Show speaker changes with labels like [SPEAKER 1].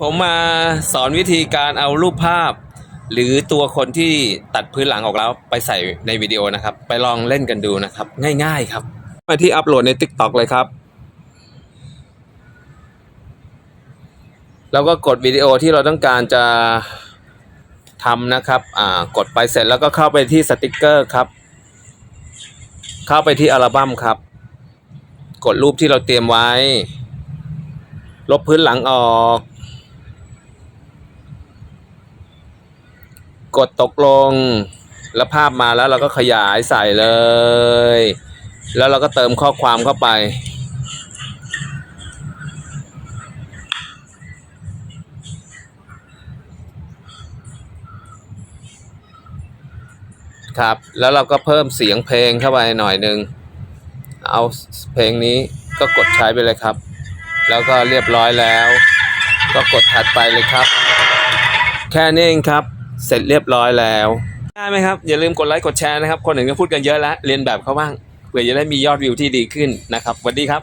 [SPEAKER 1] ผมมาสอนวิธีการเอารูปภาพ หรือตัวคนที่ตัดพื้นหลังออกแล้วไปใส่ในวิดีโอนะครับ ไปลองเล่นกันดูนะครับ ง่าย ๆ ครับ มาที่อัปโหลดใน TikTok เลยครับ แล้วก็กดวิดีโอที่เราต้องการจะทำนะครับอ่ากดไปเสร็จแล้วก็เข้าไปที่สติกเกอร์ครับ เข้าไปที่อัลบั้มครับ กดรูปที่เราเตรียมไว้ ลบพื้นหลังออก กดตกลง แล้วภาพมาแล้วเราก็ขยายใส่เลย แล้วเราก็เติมข้อความเข้าไป ครับ แล้วเราก็เพิ่มเสียงเพลงเข้าไปหน่อยหนึ่งเอาเพลงนี้ก็กดใช้ไปเลยครับ แล้วก็เรียบร้อยแล้ว ก็กดถัดไปเลยครับ แค่นี้เองครับ เสร็จเรียบร้อยแล้วได้ไหมครับ อย่าลืมกดไลค์กดแชร์นะครับ คนอื่นก็พูดกันเยอะแล้ว เรียนแบบเขาบ้างเพื่อจะได้มียอดวิวที่ดีขึ้นนะครับสวัสดีครับ